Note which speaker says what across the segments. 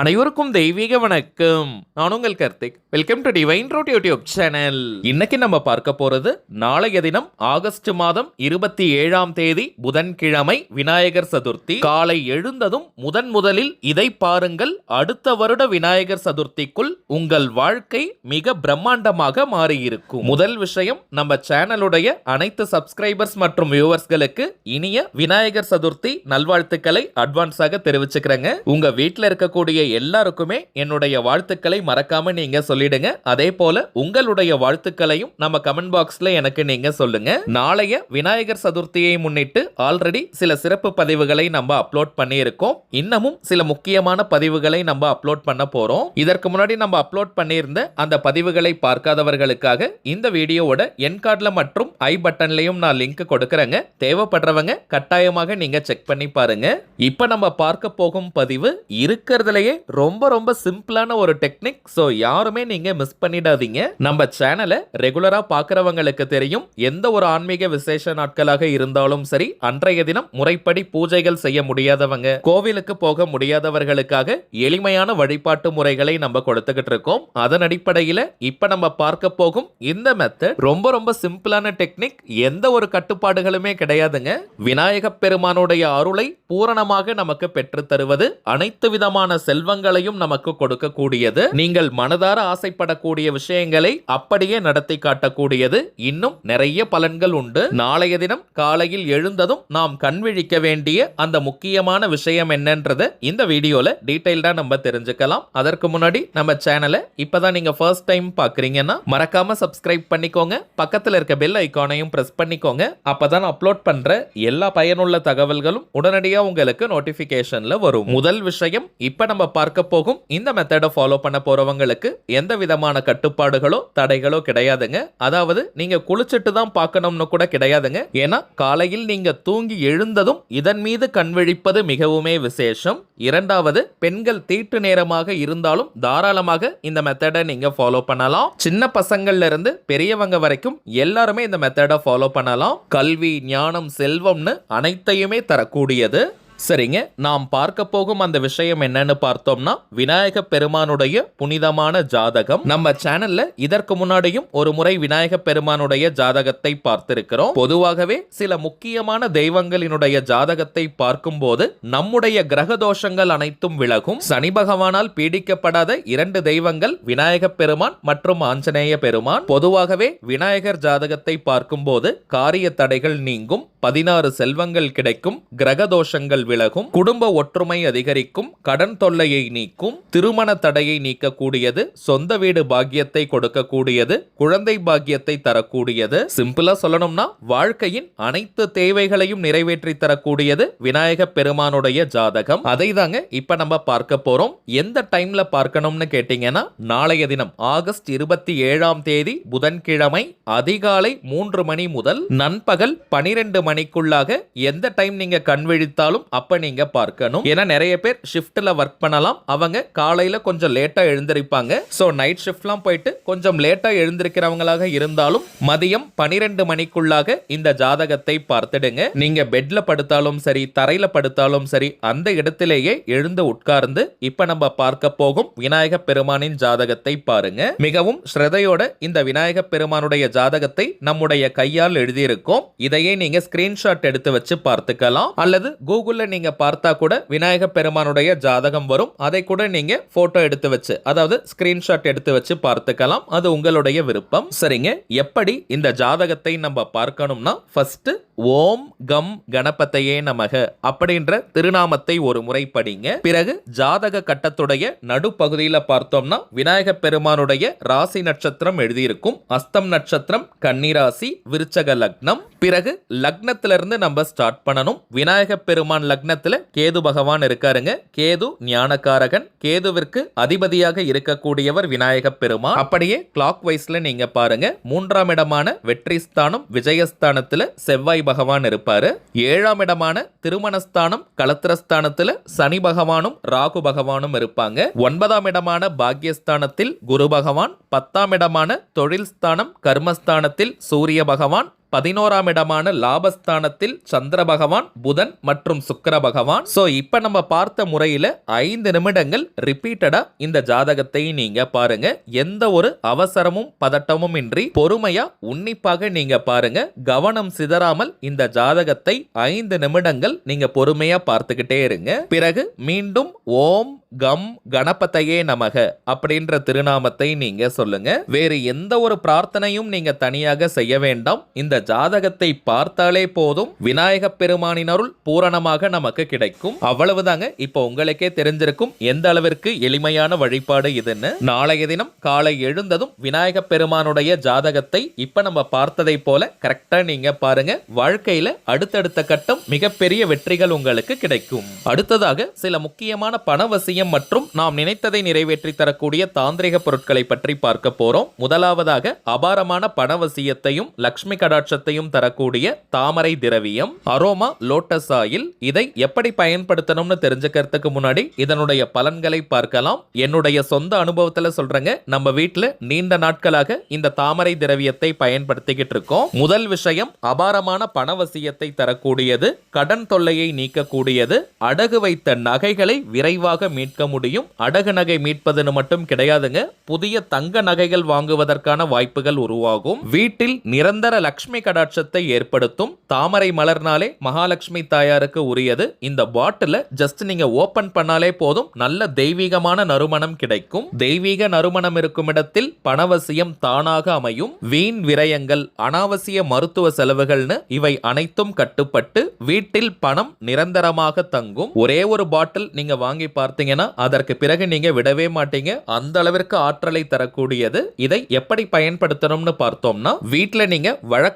Speaker 1: அனைவருக்கும் தெய்வீக வணக்கம். நான் உங்கள் Karthik. Welcome to divine road YouTube channel இன்னைக்கு நம்ம பார்க்க போறது நாளைய தினம் ஆகஸ்ட் மாதம் இருபத்தி ஏழாம் தேதி புதன்கிழமை விநாயகர் சதுர்த்தி. காலை எழுந்ததும் முதன் முதலில் இதை பாருங்கள். அடுத்த வருட விநாயகர் சதுர்த்திக்குள் உங்கள் வாழ்க்கை மிக பிரம்மாண்டமாக மாறியிருக்கும். முதல் விஷயம் நம்ம சேனலுடைய அனைத்து சப்ஸ்கிரைபர்ஸ் மற்றும் வியூவர்ஸ்களுக்கு இனிய விநாயகர் சதுர்த்தி நல்வாழ்த்துக்களை அட்வான்ஸாக தெரிவிச்சுக்கிறேங்க. உங்க வீட்டில் இருக்கக்கூடிய எல்லாருக்குமே என்னுடைய வாழ்த்துக்களை மறக்காம நீங்க சொல்லிடுங்க. அதே போல உங்களுடைய வாழ்த்துக்களையும் நம்ம கமெண்ட் பாக்ஸ்ல எனக்கு நீங்க சொல்லுங்க. நாளைய விநாயகர் சதுர்த்தியை முன்னிட்டு ஆல்ரெடி சில சிறப்பு பதிவுகளை நம்ம அப்லோட் பண்ணியிருக்கோம். இன்னமும் சில முக்கியமான பதிவுகளை நம்ம அப்லோட் பண்ண போறோம். இதற்கு முன்னாடி நம்ம அப்லோட் பண்ணியிருந்த அந்த பதிவுகளை பார்க்காதவர்களுக்காக இந்த வீடியோவோட என் கார்டில் மற்றும் ஐ பட்டன்லையும் நான் லிங்க் கொடுக்கறேங்க. தேவைப்படுறவங்க கட்டாயமாக நீங்க செக் பண்ணி பாருங்க. இப்ப நம்ம பார்க்க போகும் பதிவு இருக்கிறதுலயே ரொம்ப ரொம்ப சிம்பிளான ஒரு டெக்னிக். ஸோ யாருமே நீங்க மிஸ் பண்ணிடாதீங்க. நம்ம சேனலை ரெகுலரா பார்க்குறவங்களுக்கு தெரியும். எந்த ஒரு ஆன்மீக விசேஷ நாட்களாக இருந்தாலும் சரி அன்றைய தினம் முறைப்படி பூஜைகள் செய்ய முடியாதவங்க கோவிலுக்கு போக முடியாதவர்களுக்காக எளிமையான வழிபாட்டு முறைகளை நம்ம கொடுத்துக்கிட்டு இருக்கோம். அதன் அடிப்படையில இப்ப நம்ம பார்க்க போகும் இந்த மெத்தட் ரொம்ப ரொம்ப சிம்பிளான டெக்னிக். எந்த ஒரு கட்டுப்பாடுகளுமே கிடையாதுங்க. விநாயக பெருமானுடைய அருளை பூரணமாக நமக்கு பெற்றுத் தருவது அனைத்து விதமான செல்வங்களையும் நமக்கு கொடுக்கக்கூடியது. நீங்கள் மனதார ஆசைப்படக்கூடிய விஷயங்களை அப்படியே நடத்தி காட்டக்கூடியது. இன்னும் நிறைய பலன்கள் உண்டு. நாளைய தினம் காலையில் எழுந்ததும் நாம் கண்விழிக்க வேண்டிய அந்த முக்கியமான விஷயம் என்னன்றது இந்த வீடியோல டீடைல்டா நம்ம தெரிஞ்சுக்கலாம். அதற்கு முன்னாடி நம்ம சேனலை இப்பதான் நீங்க ஃபர்ஸ்ட் டைம் பாக்குறீங்கன்னா மறக்காம சப்ஸ்கிரைப் பண்ணிக்கோங்க. பக்கத்துல இருக்க பெல் ஐக்கானையும் பிரஸ் பண்ணிக்கோங்க. அப்பதான் அப்லோட் பண்ற எல்லா பயனுள்ள தகவல்களும் உடனடியா உங்களுக்கு நோட்டிபிகேஷன்ல வரும். முதல் விஷயம் இப்ப நம்ம பார்க்க போகும் இந்த மெத்தடை ஃபாலோ பண்ண போறவங்களுக்கு எந்த விதமான கட்டுப்பாடுகளோ தடைகளோ கிடையாதுங்க. அதாவது நீங்க குளிச்சிட்டு தான் பார்க்கணும்னு கூட கிடையாதுங்க. ஏன்னா காலையில் நீங்க தூங்கி எழுந்ததும் இதன் மீது கண்விழிப்பது மிகவுமே விசேஷம். இரண்டாவது பெண்கள் தீட்டு நேரமாக இருந்தாலும் தாராளமாக இந்த மெத்தடை நீங்க ஃபாலோ பண்ணலாம். சின்ன பசங்கள்ல இருந்து பெரியவங்க வரைக்கும் எல்லாருமே இந்த மெத்தடை ஃபாலோ பண்ணலாம். கல்வி ஞானம் செல்வம்னு அனைத்தையுமே தரக்கூடியது. சரிங்க நாம் பார்க்க போகும் அந்த விஷயம் என்னன்னு பார்த்தோம்னா விநாயக பெருமானுடைய புனிதமான ஜாதகம். நம்ம சேனல்ல இதற்கு முன்னாடியும் ஒரு முறை விநாயக பெருமானுடைய ஜாதகத்தை பார்த்திருக்கிறோம். பொதுவாகவே சில முக்கியமான தெய்வங்களினுடைய ஜாதகத்தை பார்க்கும்போது நம்முடைய கிரக தோஷங்கள் அனைத்தும் விலகும். சனி பகவானால் பீடிக்கப்படாத இரண்டு தெய்வங்கள் விநாயக பெருமான் மற்றும் ஆஞ்சநேய பெருமான். பொதுவாகவே விநாயகர் ஜாதகத்தை பார்க்கும்போது காரிய தடைகள் நீங்கும் பதினாறு செல்வங்கள் கிடைக்கும் கிரக தோஷங்கள் விலகும் குடும்ப ஒற்றுமை அதிகரிக்கும் கடன் தொல்லையை நீக்கும் திருமண தடையை நீக்கக்கூடியது சொந்த வீடு பாக்கியத்தை கொடுக்கக்கூடியது குழந்தை பாக்கியத்தை தரக்கூடியது. சிம்பிளா சொல்லணும்னா வாழ்க்கையின் அனைத்து தேவைகளையும் நிறைவேற்றி தரக்கூடியது விநாயக பெருமானுடைய ஜாதகம். அதை தாங்க இப்ப நம்ம பார்க்க போறோம். எந்த டைம்ல பார்க்கணும்னு கேட்டீங்கன்னா நாளைய தினம் ஆகஸ்ட் இருபத்தி ஏழாம் தேதி புதன்கிழமை அதிகாலை மூன்று மணி முதல் நண்பகல் பனிரெண்டு மணிக்குள்ளாக எந்த டைம் நீங்க கண் விழித்தாலும் அப்ப நீங்க பார்க்கணும். ஏன்னா நிறைய பேர் ஷிஃப்ட்டில் ஒர்க் பண்ணலாம். அவங்க காலையில கொஞ்சம் லேட்டா எழுந்திருப்பாங்க. சோ நைட் ஷிஃப்ட்லாம் போயிட்டு கொஞ்சம் லேட்டா எழுந்திருக்கிறவங்களாக இருந்தாலும் மதியம் பனிரெண்டு மணிக்குள்ளாக இந்த ஜாதகத்தை பார்த்துடுங்க. நீங்க பெட்ல படுத்தாலும் சரி தரையில படுத்தாலும் சரி அந்த இடத்திலேயே எழுந்து உட்கார்ந்து இப்ப நம்ம பார்க்க போகும் விநாயக பெருமானின் ஜாதகத்தை பாருங்க. மிகவும் ஸ்ரதையோட இந்த விநாயக பெருமானுடைய ஜாதகத்தை நம்முடைய கையால் எழுதியிருக்கோம். இதையே நீங்க ஸ்கிரீன்ஷாட் எடுத்து வச்சு பார்த்துக்கலாம். அல்லது கூகுள்ல நீங்க பார்த்தா கூட விநாயக பெருமானுடைய ஜாதகம் வரும். அதை கூட நீங்க போட்டோ எடுத்து வச்சு அதாவது ஸ்கிரீன்ஷாட் எடுத்து வச்சு பார்த்துக்கலாம். அது உங்களுடைய விருப்பம். சரிங்க. எப்படி இந்த ஜாதகத்தை நம்ம பார்க்கணும்னா ஃபர்ஸ்ட் ஓம் கம் கணபத்தையே நமக அப்படின்ற திருநாமத்தை ஒரு முறை படிங்க. பிறகு ஜாதக கட்டத்துடைய நடுப்பகுதியில் பார்த்தோம்னா விநாயக பெருமானுடைய ராசி நட்சத்திரம் எழுதியிருக்கும். அஸ்தம் நட்சத்திரம் கன்னிராசி விருச்சக லக்னம். பிறகு லக்னத்துல இருந்து நம்ம ஸ்டார்ட் பண்ணணும். விநாயக பெருமான் லக்னத்தில் கேது பகவான் இருக்காருங்க. கேது ஞானகாரகன் கேதுவிற்கு அதிபதியாக இருக்கக்கூடியவர் விநாயக பெருமான். அப்படியே கிளாக் வைஸ்ல நீங்க பாருங்க. மூன்றாம் இடமான வெற்றி ஸ்தானம் விஜயஸ்தானத்தில் செவ்வாய் பகவான் இருப்பாரு. ஏழாம் இடமான திருமணஸ்தானம் கலத்திரஸ்தானத்தில் சனி பகவானும் ராகு பகவானும் இருப்பாங்க. ஒன்பதாம் இடமான பாக்யஸ்தானத்தில் குரு பகவான் பத்தாம் இடமான தொழில் ஸ்தானம் கர்மஸ்தானத்தில் சூரிய பகவான் பதினோராம் இடமான லாபஸ்தானத்தில் சந்திர பகவான் புதன் மற்றும் சுக்கர பகவான். சோ இப்ப நம்ம பார்த்த முறையில ஐந்து நிமிடங்கள் ரிப்பீட்டடா இந்த ஜாதகத்தை நீங்க பாருங்க. எந்த ஒரு அவசரமும் பதட்டமும் இன்றி பொறுமையா உன்னிப்பாக நீங்க பாருங்க. கவனம் சிதறாமல் இந்த ஜாதகத்தை ஐந்து நிமிடங்கள் நீங்க பொறுமையா பார்த்துக்கிட்டே இருங்க. பிறகு மீண்டும் ஓம் கம் கணபதையே நமக அப்படின்ற திருநாமத்தை நீங்க சொல்லுங்க. வேறு எந்த ஒரு பிரார்த்தனையும் நீங்க தனியாக செய்ய வேண்டாம். இந்த ஜாதகத்தை பார்த்தாலே போதும். விநாயக பெருமானினருள் பூரணமாக நமக்கு கிடைக்கும். அவ்வளவுதாங்க. இப்போ உங்களுக்கே தெரிஞ்சிருக்கும் எந்த அளவிற்கு எளிமையான வழிபாடு இதுன்னு. நாளைய தினம் காலை எழுந்ததும் விநாயக பெருமானுடைய ஜாதகத்தை இப்ப நம்ம பார்த்ததை போல கரெக்டா நீங்க பாருங்க. வாழ்க்கையில அடுத்தடுத்த கட்டம் மிகப்பெரிய வெற்றிகள் உங்களுக்கு கிடைக்கும். அடுத்ததாக சில முக்கியமான பணவசியம் மற்றும் நாம் நினைத்ததை நிறைவேற்றி தரக்கூடிய தாந்திரிக பொருட்களை பற்றி பார்க்க போறோம். முதலாவதாக அபாரமான பணவசியத்தையும் லக்ஷ்மி கடாட்சத்தையும் தரக்கூடிய தாமரை திரவியம் அரோமா லோட்டஸ் ஆயில் இதை எப்படி பயன்படுத்தணும்னு தெரிஞ்சுக்கிறதுக்கு முன்னாடி இதனுடைய பலன்களை பார்க்கலாம். என்னுடைய சொந்த அனுபவத்துல சொல்றேங்க நம்ம வீட்டுல நீண்ட நாட்களாக இந்த தாமரை திரவியத்தை பயன்படுத்திக்கிட்டு இருக்கோம். முதல் விஷயம் அபாரமான பணவசியத்தை தரக்கூடியது கடன் தொல்லையை நீக்கக்கூடியது அடகு வைத்த நகைகளை விரைவாக மீட்க முடியும். அடகு நகை மீட்பதுன்னு மட்டும் கிடையாதுங்க புதிய தங்க நகைகள் வாங்குவதற்கான வாய்ப்புகள் உருவாகும். வீட்டில் நிரந்தர லக்ஷ்மி கடாட்சத்தை ஏற்படுத்தும் தாமரை மலர்னாலே மகாலட்சுமி தாயாருக்கு உரியது. இந்த பாட்டில ஜஸ்ட் நீங்க ஓபன் பண்ணாலே போதும். நல்ல தெய்வீகமான நறுமணம் கிடைக்கும். தெய்வீக நறுமணம் இருக்கும் இடத்தில் பணவசியம் தானாக அமையும். வீண் விரயங்கள் அனாவசிய மருத்துவ செலவுகள்னு இவை அனைத்தும் கட்டுப்பட்டு வீட்டில் பணம் நிரந்தரமாக தங்கும். ஒரே ஒரு பாட்டில் நீங்க வாங்கி பார்த்தீங்கன்னா அதற்கு பிறகு நீங்க விடவே மாட்டீங்க. அந்த அளவிற்கு ஆற்றலை தரக்கூடியது. இதை எப்படி பயன்படுத்தணும்னு பார்த்தோம்னா வீட்டில் நீங்க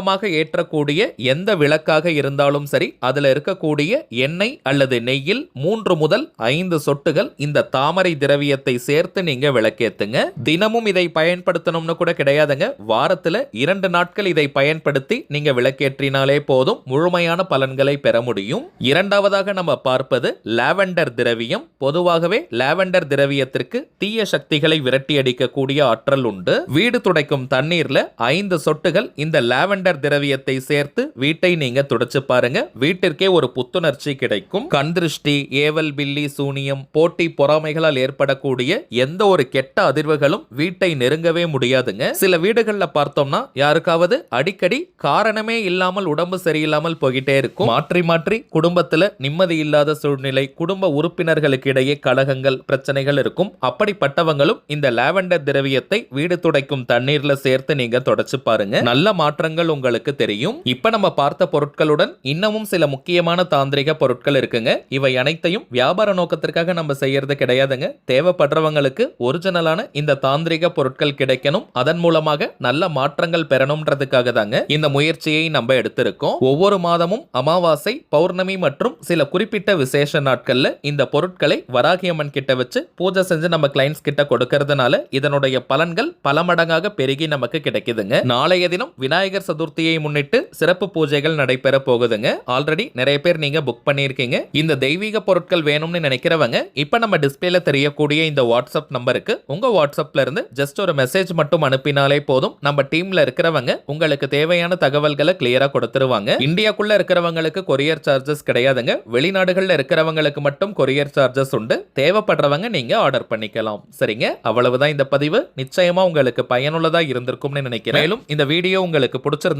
Speaker 1: வழக்கமாக ஏற்றக்கூடிய எந்த விளக்காக இருந்தாலும் சரி அதுல இருக்கக்கூடிய எண்ணெய் அல்லது நெய்யில் மூன்று முதல் ஐந்து சொட்டுகள் இந்த தாமரை திரவியத்தை சேர்த்து நீங்க விளக்கேத்துங்க. தினமும் இதை பயன்படுத்தணும்னு கூட கிடையாதுங்க. வாரத்தில் இரண்டு நாட்கள் இதை பயன்படுத்தி நீங்க விளக்கேற்றினாலே போதும் முழுமையான பலன்களை பெற முடியும். இரண்டாவதாக நம்ம பார்ப்பது லாவெண்டர் திரவியம். பொதுவாகவே லாவெண்டர் திரவியத்திற்கு தீய சக்திகளை விரட்டி அடிக்கக்கூடிய ஆற்றல் உண்டு. வீடு துடைக்கும் தண்ணீர்ல ஐந்து சொட்டுகள் இந்த லாவெண்டர் திரவியத்தை சேர்த்து வீட்டை நீங்க துடைச்சு பாருங்க. வீட்டிற்கே ஒரு புத்துணர்ச்சி கிடைக்கும். கண் திருஷ்டி ஏவல் பில்லி சூனியம் போட்டி பொறாமைகளால் ஏற்படக்கூடிய எந்த ஒரு கெட்ட அதிர்வுகளும் வீட்டை நெருங்கவே முடியாதுங்க. சில வீடுகள்ல பார்த்தோம்னா யாருக்காவது அடிக்கடி காரணமே இல்லாமல் உடம்பு சரியில்லாமல் போய்கிட்டே இருக்கும். மாற்றி மாற்றி குடும்பத்துல நிம்மதி இல்லாத சூழ்நிலை குடும்ப உறுப்பினர்களுக்கு இடையே கழகங்கள் பிரச்சனைகள் இருக்கும். அப்படிப்பட்டவங்களும் இந்த லாவெண்டர் திரவியத்தை வீடு துடைக்கும் தண்ணீர்ல சேர்த்து நீங்க தொடச்சு பாருங்க. நல்ல மாற்றங்கள் உங்களுக்கு தெரியும். இப்ப நம்ம பார்த்த பொருட்களுடன் இன்னமும் சில முக்கியமான தாந்திரிக பொருட்கள் இருக்குங்க. இவை அனைத்தையும் வியாபார நோக்கத்திற்காக நம்ம செய்யறது கிடையாதுங்க. தேவைப்படுறவங்களுக்கு ஒரிஜினலான இந்த தாந்திரிக பொருட்கள் கிடைக்கணும். அதன் மூலமாக நல்ல மாற்றங்கள் பெறணும்ன்றதுக்காக தாங்க இந்த முயற்சியை நம்ம எடுத்திருக்கோம். ஒவ்வொரு மாதமும் அமாவாசை பௌர்ணமி மற்றும் சில குறிப்பிட்ட விசேஷ நாட்கள்ல இந்த பொருட்களை வராகியம்மன் கிட்ட வச்சு பூஜை செஞ்சு நம்ம கிளைண்ட்ஸ் கிட்ட கொடுக்கறதுனால இதனுடைய பலன்கள் பல மடங்காக பெருகி நமக்கு கிடைக்குதுங்க. நாளைய தினம் விநாயகர் சதுர்த்தியை முன்னிட்டு சிறப்பு பூஜைகள் நடைபெற போகுதுங்க. ஆல்ரெடி நிறைய பேர் நீங்க புக் பண்ணியிருக்கீங்க. இந்த தெய்வீக பொருட்கள் வேணும்னு நினைக்கிறவங்க இப்ப நம்ம டிஸ்பிளேல தெரியக்கூடிய இந்த வாட்ஸ்அப் நம்பருக்கு உங்க வாட்ஸ்அப்ல இருந்து ஜஸ்ட் ஒரு மெசேஜ் மட்டும் அனுப்பினாலே போதும். நம்ம டீம்ல இருக்கிறவங்க உங்களுக்கு தேவையான தகவல்களை கிளியரா கொடுத்துருவாங்க. இந்தியாக்குள்ள இருக்கிறவங்களுக்கு கொரியர் சார்ஜஸ் கிடையாதுங்க. வெளிநாடுகள்ல இருக்கிறவங்களுக்கு மட்டும் கொரியர் சார்ஜஸ் உண்டு. தேவைப்படுறவங்க நீங்க ஆர்டர் பண்ணிக்கலாம். சரிங்க? அவ்வளவுதான் இந்த பதிவு. நிச்சயமா உங்களுக்கு பயனுள்ளதா இருந்திருக்கும்னு நினைக்கிறேன். மேலும் இந்த வீடியோ உங்களுக்கு பிடிச்சிருந்தா